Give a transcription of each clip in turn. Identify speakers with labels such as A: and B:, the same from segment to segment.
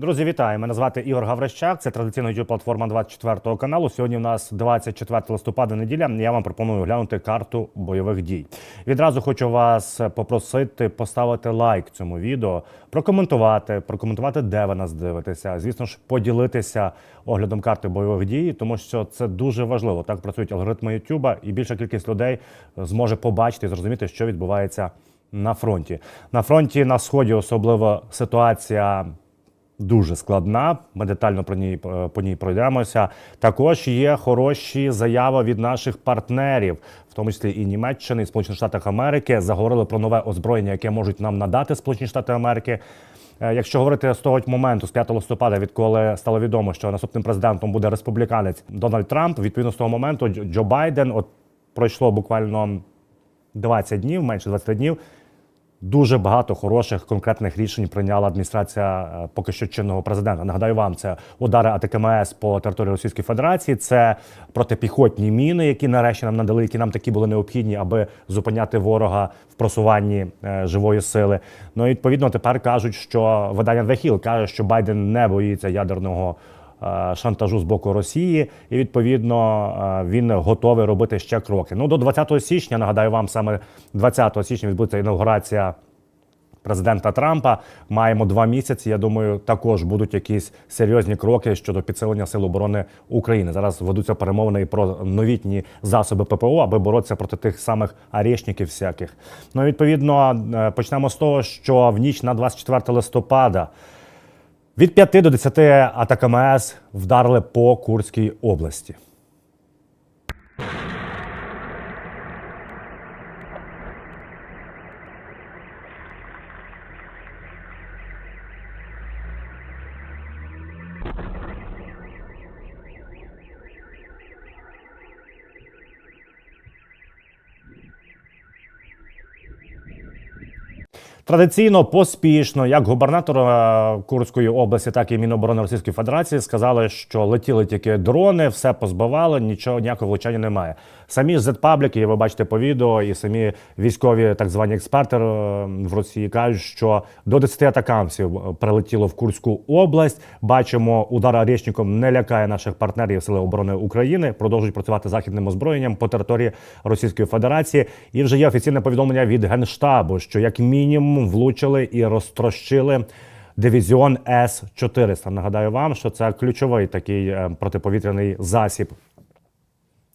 A: Друзі, вітаю! Мене звати Ігор Гаврищак. Це традиційна youtube платформа 24 каналу. Сьогодні у нас 24 листопада неділя. Я вам пропоную глянути карту бойових дій. Відразу хочу вас попросити поставити лайк цьому відео, прокоментувати, прокоментувати, де ви нас дивитеся. Звісно ж, поділитися оглядом карти бойових дій, тому що це дуже важливо. Так працюють алгоритми YouTube, і більша кількість людей зможе побачити і зрозуміти, що відбувається на фронті. На фронті на сході особливо ситуація дуже складна. Ми детально про ній е, по ній пройдемося. Також є хороші заяви від наших партнерів, в тому числі і Німеччини, і Сполучених Штатів Америки. Заговорили про нове озброєння, яке можуть нам надати Сполучені Штати Америки. Е, Якщо говорити з того моменту, з 5 листопада, відколи стало відомо, що наступним президентом буде республіканець Дональд Трамп, відповідно з того моменту Дж- Джо Байден, от пройшло буквально 20 днів, менше 20 днів. Дуже багато хороших конкретних рішень прийняла адміністрація е, поки що чинного президента. Нагадаю вам, це удари АТКМС по території Російської Федерації, це протипіхотні міни, які нарешті нам надали, які нам такі були необхідні, аби зупиняти ворога в просуванні е, живої сили. Ну і відповідно тепер кажуть, що видання The Hill каже, що Байден не боїться ядерного. Е, Шантажу з боку Росії, і відповідно е, він готовий робити ще кроки. Ну до 20 січня нагадаю вам, саме 20 січня відбудеться інаугурація президента Трампа. Маємо два місяці. Я думаю, також будуть якісь серйозні кроки щодо підсилення сил оборони України. Зараз ведуться перемовини і про новітні засоби ППО, аби боротися проти тих самих арешників всяких. Ну відповідно е, почнемо з того, що в ніч на 24 листопада. Від 5 до 10 АТКМС вдарили по Курській області. Традиційно поспішно, як губернатор е, Курської області, так і Міноборони Російської Федерації сказали, що летіли тільки дрони, все позбивали, нічого ніякого влучання немає. Самі ж зетпабліки, ви бачите по відео, і самі військові так звані експерти е, в Росії кажуть, що до 10 атакамсів е, прилетіло в Курську область. Бачимо, удар Арєшніком не лякає наших партнерів Сили оборони України. Продовжують працювати західним озброєнням по території Російської Федерації. І вже є офіційне повідомлення від генштабу, що як мінімум влучили і розтрощили. Дивізіон С 400 Нагадаю вам, що це ключовий такий е, протиповітряний засіб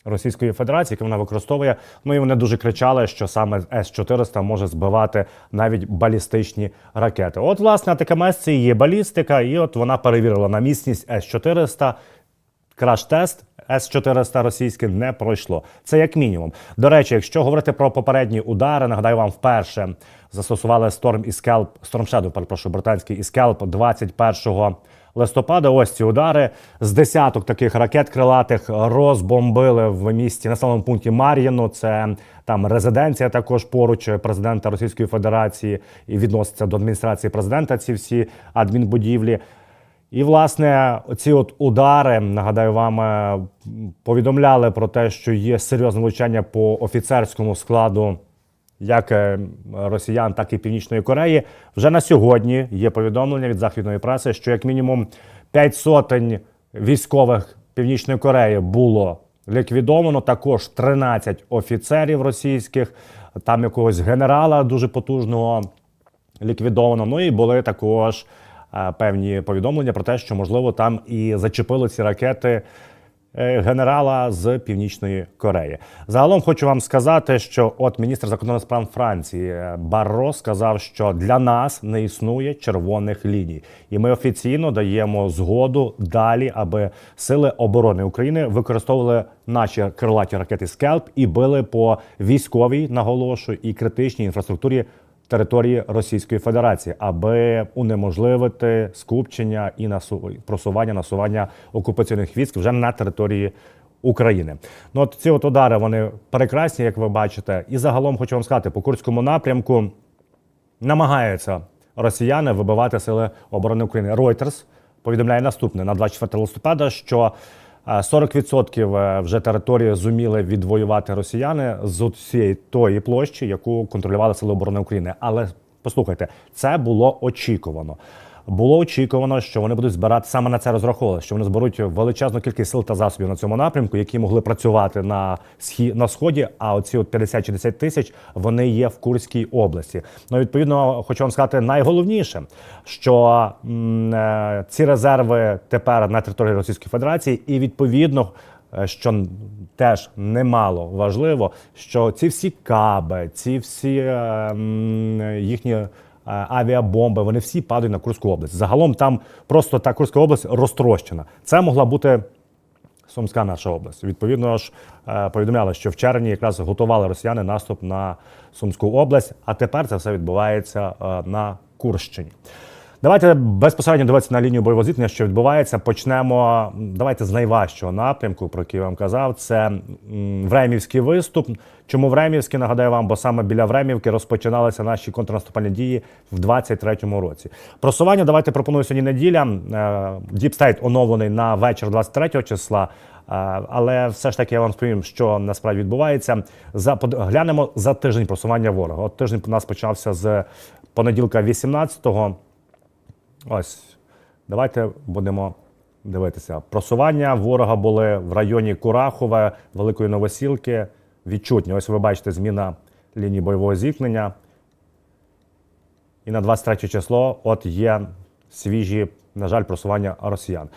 A: Російської Федерації, який вона використовує. Ну і вони дуже кричали, що саме С-400 може збивати навіть балістичні ракети. От, власне, АТКМС це є балістика, і от вона перевірила на міцність С-400. Краш-тест С-400 російське не пройшло. Це як мінімум. До речі, якщо говорити про попередні удари, нагадаю вам, вперше застосували Storm і Scalp, Storm Shadow, перепрошую, британський і Scalp 21 листопада. Ось ці удари з десяток таких ракет крилатих розбомбили в місті населеному пункті Мар'їно. Це там резиденція також поруч президента Російської Федерації і відноситься до адміністрації президента. Ці всі адмінбудівлі. І, власне, ці от удари, нагадаю вам, е, повідомляли про те, що є серйозне влучання по офіцерському складу як е, росіян, так і Північної Кореї. Вже на сьогодні є повідомлення від західної преси, що як мінімум 5 сотень військових Північної Кореї було ліквідовано. Також 13 офіцерів російських, там якогось генерала дуже потужного ліквідовано. Ну і були також певні повідомлення про те, що можливо там і зачепили ці ракети. е, Генерала з Північної Кореї загалом хочу вам сказати, що от міністр закордонних справ Франції е, Барро сказав, що для нас не існує червоних ліній, і ми офіційно даємо згоду далі, аби сили оборони України використовували наші крилаті ракети Скелп і били по військовій, наголошую, і критичній інфраструктурі території Російської Федерації, аби унеможливити скупчення і насу... просування насування окупаційних військ вже на території України. Ну от ці от удари вони прекрасні, як ви бачите. І загалом хочу вам сказати, по курському напрямку намагаються росіяни вибивати сили оборони України. Reuters повідомляє наступне на 24 листопада, що 40% вже території зуміли відвоювати росіяни з цієї тої площі, яку контролювали сили оборони України. Але послухайте, це було очікувано. Було очікувано, що вони будуть збирати саме на це розраховували, що вони зберуть величезну кількість сил та засобів на цьому напрямку, які могли працювати на схі на сході. А оці от 50-60 тисяч вони є в Курській області. Ну відповідно, хочу вам сказати найголовніше, що м, е, ці резерви тепер на території Російської Федерації, і відповідно. е, Що теж немало важливо, що ці всі каби, ці всі е, їхні авіабомби, вони всі падають на Курську область. Загалом там просто та Курська область розтрощена. Це могла бути Сумська наша область. Відповідно ж, е, повідомляли, що в червні якраз готували росіяни наступ на Сумську область, а тепер це все відбувається е, на Курщині. Давайте безпосередньо дивитися на лінію бойового зіткнення, що відбувається. Почнемо. Давайте з найважчого напрямку, про який я вам казав. Це Времівський виступ. Чому Времівський? Нагадаю вам, бо саме біля Времівки розпочиналися наші контрнаступальні дії в 23-му році. Просування давайте пропоную сьогодні неділя. Діпстейт оновлений на вечір 23 числа. Е, Але все ж таки я вам розповім, що насправді відбувається. За глянемо за тиждень просування ворога. От тиждень у нас почався з понеділка 18-го. Ось давайте будемо дивитися. Просування ворога були в районі Курахове, Великої Новосілки. Відчутні. Ось ви бачите зміна лінії бойового зіткнення. І на 23 число от є свіжі, на жаль, просування росіян.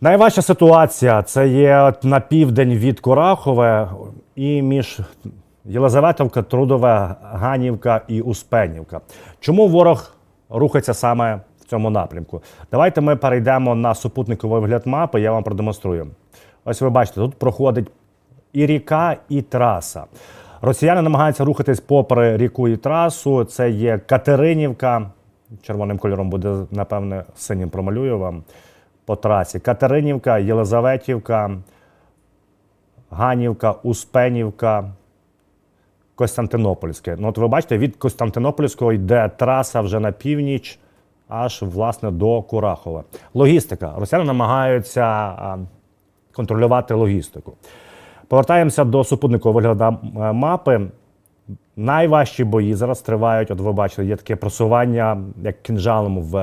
A: Найважча ситуація це є на південь від Курахове і між Єлизаветовка, Трудове, Ганівка і Успенівка. Чому ворог рухається саме цьому напрямку? Давайте ми перейдемо на супутниковий вигляд мапи, я вам продемонструю. Ось ви бачите, тут проходить і ріка, і траса. Росіяни намагаються рухатись попри ріку і трасу. Це є Катеринівка. Червоним кольором буде, напевне, синім промалюю вам по трасі. Катеринівка, Єлизаветівка, Ганівка, Успенівка, Костянтинопольське. Ну, от ви бачите, від Костянтинопольського йде траса вже на північ, аж власне до Курахова. Логістика. Росіяни намагаються контролювати логістику. Повертаємося до супутникового вигляду е, мапи. Найважчі бої зараз тривають. От ви бачили, є таке просування, як кінжалом в,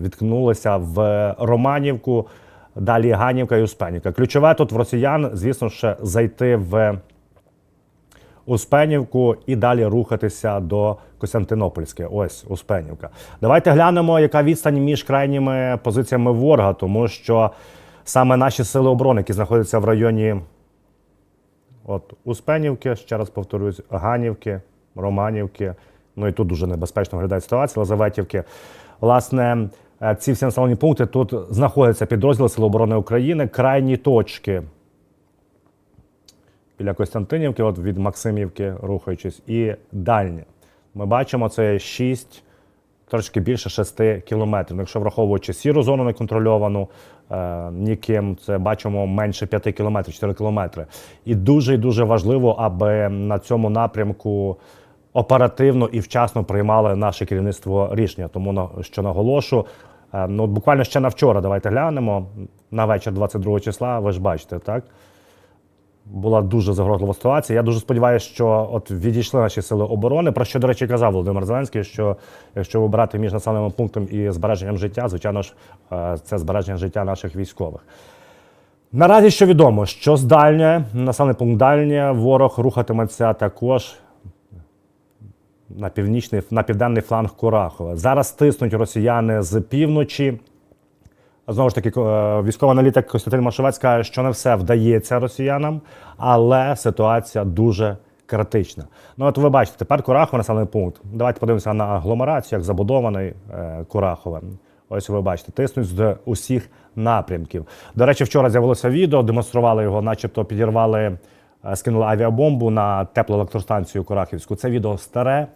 A: відкнулося в Романівку, далі Ганівка і Успенівка. Ключове тут в росіян, звісно, ще зайти в Успенівку і далі рухатися до Костянтинопольське. Ось Успенівка. Давайте глянемо, яка відстань між крайніми позиціями ворога, тому що саме наші сили оборони, які знаходяться в районі От Успенівки, ще раз повторюсь, Ганівки, Романівки. Ну і тут дуже небезпечно виглядає ситуація, Лазаветівки. Власне, е, ці всі населені пункти тут знаходяться підрозділи Сил оборони України, крайні точки біля Костянтинівки, от від Максимівки рухаючись, і дальні. Ми бачимо, це 6, трошки більше 6 кілометрів. Ну, Якщо враховуючи сіру зону неконтрольовану, е, ніким, це бачимо менше 5 кілометрів, 4 кілометри. І дуже і дуже важливо, аби на цьому напрямку оперативно і вчасно приймали наше керівництво рішення. Тому що наголошу. е, Ну, буквально ще на вчора, давайте глянемо. На вечір 22 числа, ви ж бачите, так? Була дуже загрозлива ситуація. Я дуже сподіваюся, що от відійшли наші сили оборони. Про що, до речі, казав Володимир Зеленський, що якщо вибирати між населеним пунктом і збереженням життя, звичайно ж, е, це збереження життя наших військових. Наразі що відомо, що з дальнє, населений пункт дальнє, ворог рухатиметься також на північний, на південний фланг Курахова. Зараз тиснуть росіяни з півночі. Знову ж таки, е, військовий аналітик Костянтин Машовець каже, що не все вдається росіянам, але ситуація дуже критична. Ну, от ви бачите, тепер Курахове населений пункт. Давайте подивимося на агломерацію, як забудований е, Курахове. Ось ви бачите, тиснуть з усіх напрямків. До речі, вчора з'явилося відео, демонстрували його, начебто підірвали, е, скинули авіабомбу на теплу електростанцію Курахівську. Це відео старе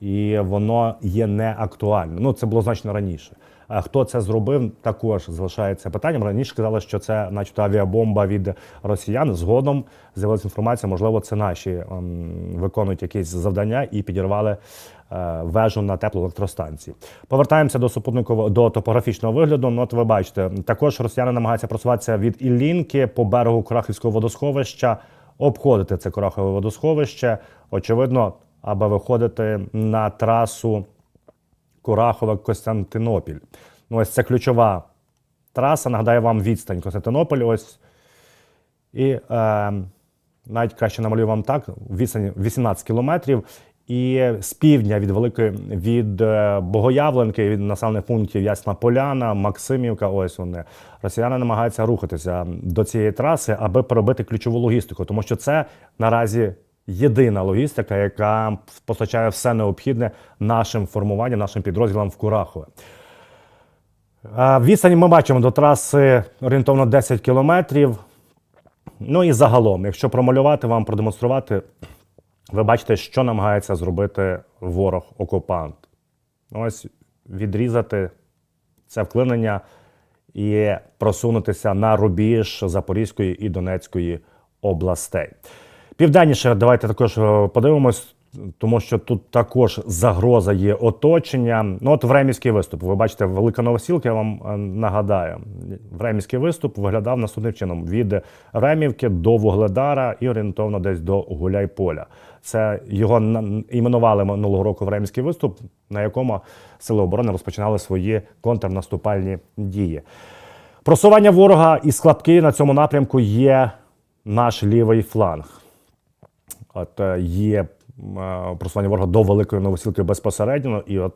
A: і воно є неактуальним. Ну, це було значно раніше. А Хто це зробив, також залишається питанням. Раніше казали, що це, начебто, авіабомба від росіян. Згодом з'явилася інформація, можливо, це наші ем, виконують якісь завдання і підірвали е, вежу на теплу електростанції. Повертаємося до супутникового до топографічного вигляду. Ну, от ви бачите, також росіяни намагаються просуватися від Іллінки по берегу Крахівського водосховища, обходити це Корахове водосховище. Очевидно, аби виходити на трасу Курахове, Костянтинопіль. Ну, ось це ключова траса. Нагадаю вам відстань Константинополь. Ось. І е, навіть краще намалюю вам так: відстань 18 кілометрів. І з півдня від великої від е, Богоявленки, від населених пунктів Ясна Поляна, Максимівка. Ось вони росіяни намагаються рухатися до цієї траси, аби перебити ключову логістику, тому що це наразі єдина логістика, яка постачає все необхідне нашим формуванням, нашим підрозділам в Курахове. Відстань ми бачимо до траси орієнтовно 10 кілометрів. Ну і загалом, якщо промалювати вам, продемонструвати, ви бачите, що намагається зробити ворог-окупант. Ось відрізати це вклинення і просунутися на рубіж Запорізької і Донецької областей. Південніше, давайте також е, подивимось, тому що тут також загроза є оточення. Ну, от Времівський виступ. Ви бачите, велика новосілка, я вам е, нагадаю. Времівський виступ виглядав наступним чином: від Ремівки до Вугледара і орієнтовно десь до Гуляйполя. Це його іменували минулого року Времівський виступ, на якому сили оборони розпочинали свої контрнаступальні дії. Просування ворога і слабкі на цьому напрямку є наш лівий фланг. От е, є е, просування ворога до Великої Новосілки безпосередньо, і от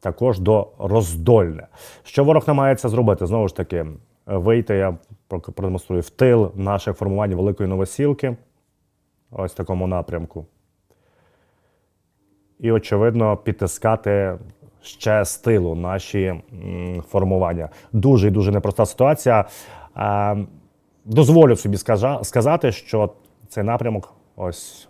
A: також до роздольне. Що ворог намагається зробити? Знову ж таки, вийти, я продемонструю в тил наших формувань Великої Новосілки. Ось в такому напрямку. І, очевидно, підтискати ще з тилу наші формування. Дуже і дуже непроста ситуація. Е, дозволю собі сказати, що цей напрямок, ось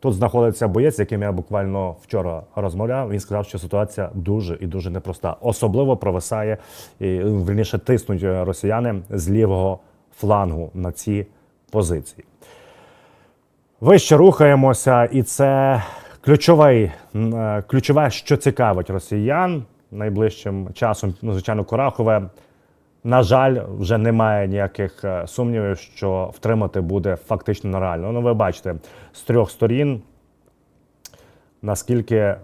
A: тут знаходиться боєць, яким я буквально вчора розмовляв. Він сказав, що ситуація дуже і дуже непроста. Особливо провисає і вірніше тиснуть е, росіяни з лівого флангу на ці позиції. Вище рухаємося, і це ключовий, е, ключове, що цікавить росіян найближчим часом. Ну, звичайно, Курахове. На жаль, вже немає ніяких е, сумнівів, що втримати буде фактично нереально. Ну, ви бачите, з трьох сторін, наскільки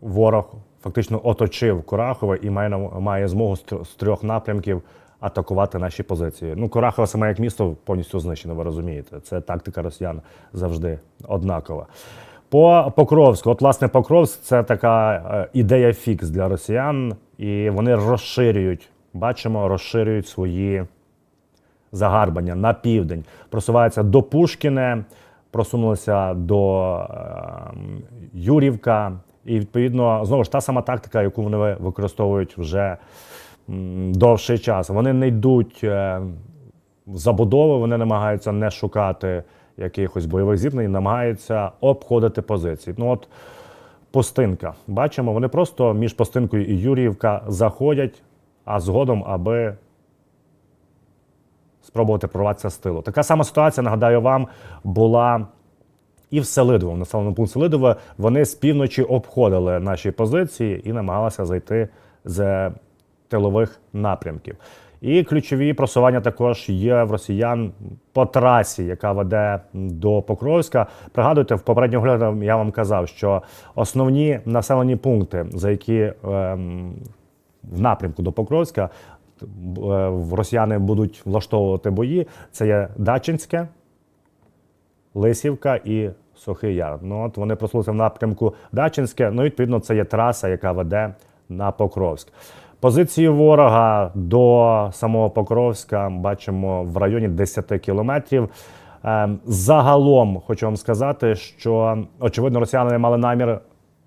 A: ворог фактично оточив Курахове і має, має змогу з трьох напрямків атакувати наші позиції. Ну, Курахове саме як місто повністю знищено, ви розумієте. Це тактика росіян завжди однакова. По Покровську, от власне Покровськ це така е, ідея фікс для росіян, і вони розширюють, бачимо, розширюють свої загарбання на південь, просуваються до Пушкіне, просунулися до е, Юрівка. І відповідно знову ж та сама тактика, яку вони використовують вже довший час. Вони не йдуть е, в забудови, вони намагаються не шукати якихось бойових зіткнень, намагаються обходити позиції. Ну от Постинка. Бачимо, вони просто між Постинкою і Юріївка заходять, а згодом, аби спробувати прорватися з тилу. Така сама ситуація, нагадаю вам, була і в Селидово, в населеному пункті Селидове. Вони з півночі обходили наші позиції і намагалися зайти з тилових напрямків. І ключові просування також є в росіян по трасі, яка веде до Покровська. Пригадуйте, в попередньому огляді я вам казав, що основні населені пункти, за які ем, в напрямку до Покровська е, росіяни будуть влаштовувати бої, це є Дачинське, Лисівка і Сухий Яр. Ну, от вони просунулися в напрямку Дачинське. Ну, відповідно, це є траса, яка веде на Покровськ. Позиції ворога до самого Покровська бачимо в районі 10 кілометрів. Ем, Загалом хочу вам сказати, що очевидно росіяни мали намір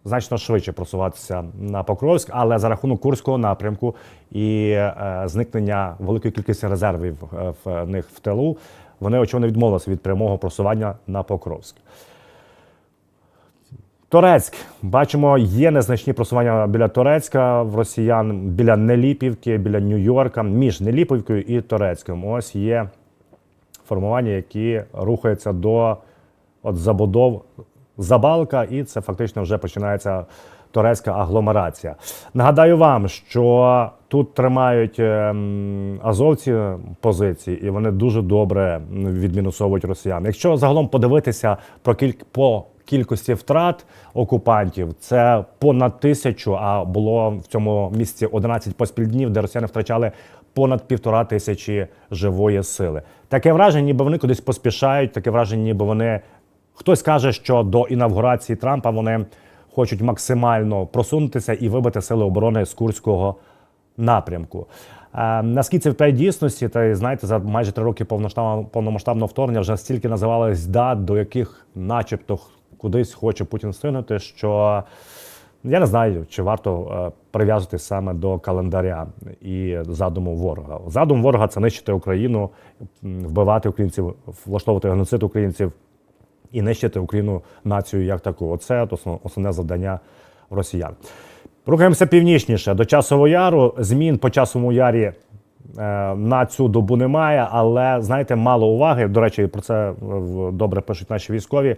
A: значно швидше просуватися на Покровськ, але за рахунок Курського напрямку і е, зникнення великої кількості резервів е, в них в тилу, вони очевидно відмовилися від прямого просування на Покровськ. Торецьк. Бачимо, є незначні просування біля Торецька в росіян, біля Неліпівки, біля Нью-Йорка, між Неліпівкою і Торецьком. Ось є формування, які рухаються до от забудов Забалка, і це фактично вже починається турецька агломерація. Нагадаю вам, що тут тримають ем, азовці позиції, і вони дуже добре відмінусовують росіян. Якщо загалом подивитися про кіль... по кількості втрат окупантів це понад тисячу, а було в цьому місці 11 поспіль днів, де росіяни втрачали понад півтора тисячі живої сили. Таке враження, ніби вони кудись поспішають, таке враження, ніби вони хтось каже, що до інавгурації Трампа вони хочуть максимально просунутися і вибити сили оборони з Курського напрямку. Е, наскільки це в дійсності, та знаєте, за майже три роки повномасштабного вторгнення вже стільки називались дат, до яких, начебто, кудись хоче Путін стигнути, що я не знаю, чи варто е, прив'язувати саме до календаря і задуму ворога. Задум ворога це нищити Україну, вбивати українців, влаштовувати геноцид українців і нищити Україну націю як таку. Оце основне завдання росіян. Рухаємося північніше до часового яру. Змін по часовому ярі е, на цю добу немає, але знаєте, мало уваги. До речі, про це е, добре пишуть наші військові.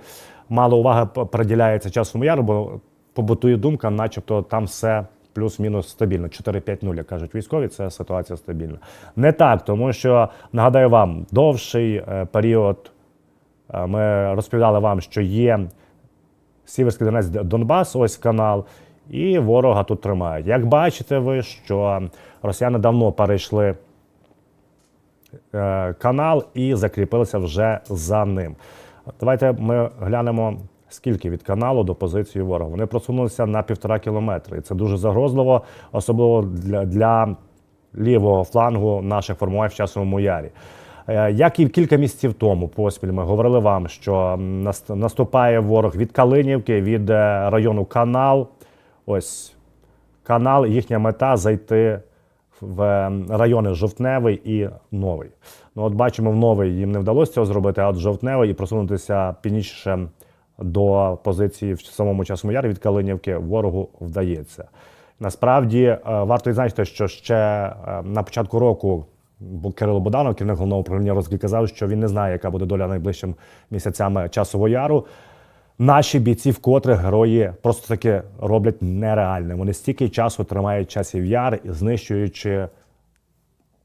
A: Мало уваги приділяється часовому яру, бо побутує думка, начебто там все. Плюс-мінус стабільно, 4-5-0, як кажуть військові, це ситуація стабільна. Не так, тому що нагадаю вам, довший е, період ми розповідали вам, що є Сіверський Донець Донбас, ось канал, і ворога тут тримають. Як бачите ви, що росіяни давно перейшли е, канал і закріпилися вже за ним. Давайте ми глянемо, скільки від каналу до позиції ворога. Вони просунулися на півтора кілометри. І це дуже загрозливо, особливо для, для лівого флангу наших формувань в часовому ярі. Е, Як і кілька місяців тому поспіль ми говорили вам, що наступає ворог від Калинівки, від е, району Канал. Ось канал, їхня мета зайти в е, райони Жовтневий і Новий. Ну, от бачимо, в Новий їм не вдалося цього зробити, а от Жовтневий і просунутися північніше до позиції в самому часовому ярі від Калинівки ворогу вдається. Насправді варто відзначити, що ще на початку року бо Кирило Боданов, керівник головного управління розвідки, казав, що він не знає, яка буде доля найближчим місяцями часового яру. Наші бійці, вкотре герої просто таки роблять нереальне. Вони стільки часу тримають часів яр, знищуючи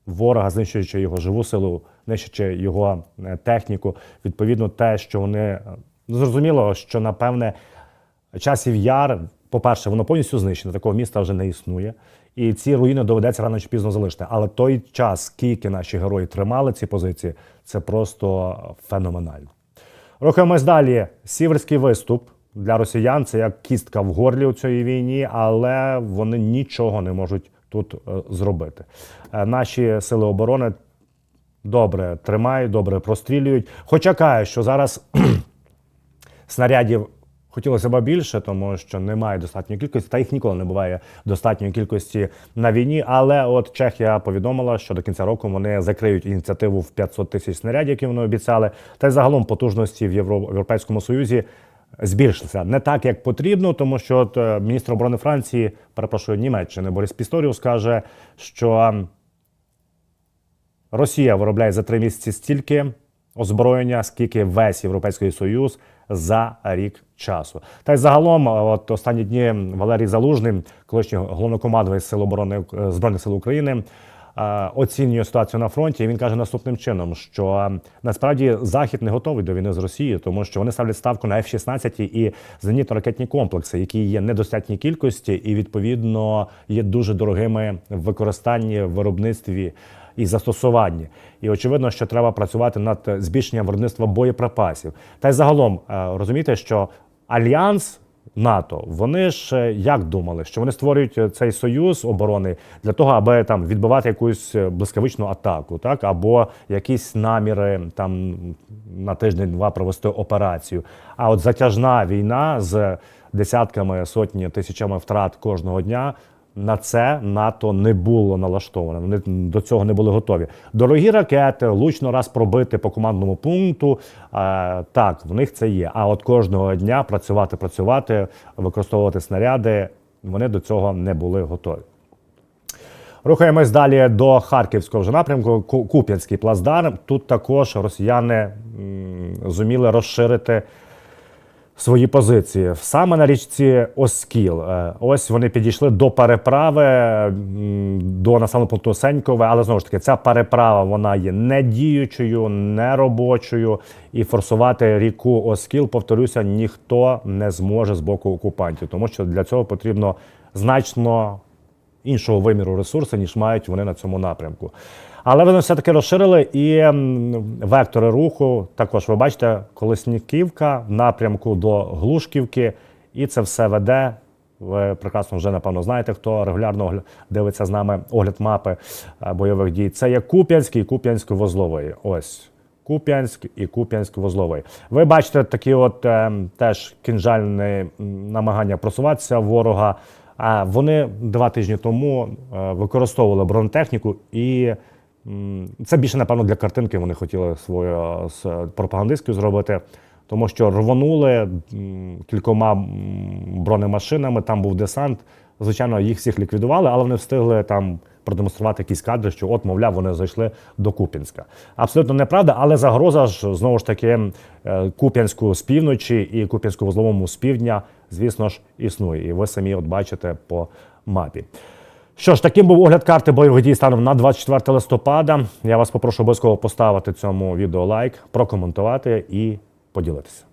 A: ворога, знищуючи його живу силу, нищуючи його е, техніку. Відповідно, те, що вони е, ну, зрозуміло, що напевне часів яр, по-перше, воно повністю знищено, такого міста вже не існує. І ці руїни доведеться рано чи пізно залишити. Але той час, скільки наші герої тримали ці позиції, це просто феноменально. Рухаємось далі. Сіверський виступ для росіян це як кістка в горлі у цій війні, але вони нічого не можуть тут е, зробити. Е, Наші сили оборони добре тримають, добре прострілюють. Хоча кажуть, що зараз снарядів хотілося б більше, тому що немає достатньої кількості, та їх ніколи не буває достатньої кількості на війні. Але от Чехія повідомила, що до кінця року вони закриють ініціативу в 500 тисяч снарядів, які вони обіцяли. Та й загалом потужності в Європейському Союзі. Збільшилися не так, як потрібно, тому що от, е, міністр оборони Франції, перепрошую, Німеччини Борис Пісторіус каже, що Росія виробляє за три місяці стільки озброєння, скільки весь Європейський Союз за рік часу. Та й загалом, от останні дні Валерій Залужний, колишній головнокомандувач Сил оборони е, Збройних сил України, е, оцінює ситуацію на фронті. І він каже наступним чином, що е, насправді Захід не готовий до війни з Росією, тому що вони ставлять ставку на F-16 і зенітно-ракетні комплекси, які є недостатній кількості, і відповідно є дуже дорогими в використанні в виробництві і застосуванні. І очевидно, що треба працювати над збільшенням виробництва боєприпасів. Та й загалом е, розумієте, що альянс. НАТО, вони ж е, як думали, що вони створюють е, цей союз оборони для того, аби там відбивати якусь блискавичну атаку, так або якісь наміри там на тиждень-два провести операцію. А от затяжна війна з десятками сотні тисячами втрат кожного дня. На це НАТО не було налаштоване. Вони до цього не були готові. Дорогі ракети, лучно раз пробити по командному пункту. Так, в них це є. А от кожного дня працювати, працювати, використовувати снаряди. Вони до цього не були готові. Рухаємось далі до Харківського вже напрямку. Куп'янський плацдарм. Тут також росіяни зуміли розширити свої позиції. Саме на річці Оскіл. Е, Ось вони підійшли до переправи до населеного пункту Сенькове, але знову ж таки, ця переправа вона є недіючою, неробочою, і форсувати ріку Оскіл, повторюся, ніхто не зможе з боку окупантів, тому що для цього потрібно значно іншого виміру ресурсу, ніж мають вони на цьому напрямку. Але вони все-таки розширили і вектори руху. Також ви бачите, Колесніківка в напрямку до Глушківки, і це все веде. Ви прекрасно вже напевно знаєте, хто регулярно дивиться з нами огляд мапи е, бойових дій. Це є Куп'янський і Куп'янськ-Вузловий. Ось Куп'янськ і Куп'янськ-Вузловий. Ви бачите такі от е, теж кінжальні намагання просуватися ворога. А вони два тижні тому е, використовували бронетехніку, і це більше, напевно, для картинки вони хотіли свою е, з пропагандистською зробити, тому що рвонули кількома бронемашинами, там був десант. Звичайно, їх всіх ліквідували, але вони встигли там продемонструвати якісь кадри, що от, мовляв, вони зайшли до Куп'янська. Абсолютно неправда, але загроза ж знову ж таки е, Куп'янську з півночі і Куп'янську вузловому з півдня, звісно ж, існує. І ви самі от бачите по мапі. Що ж, таким був огляд карти бойових дій станом на 24 листопада. Я вас попрошу обов'язково поставити цьому відео лайк, прокоментувати і поділитися.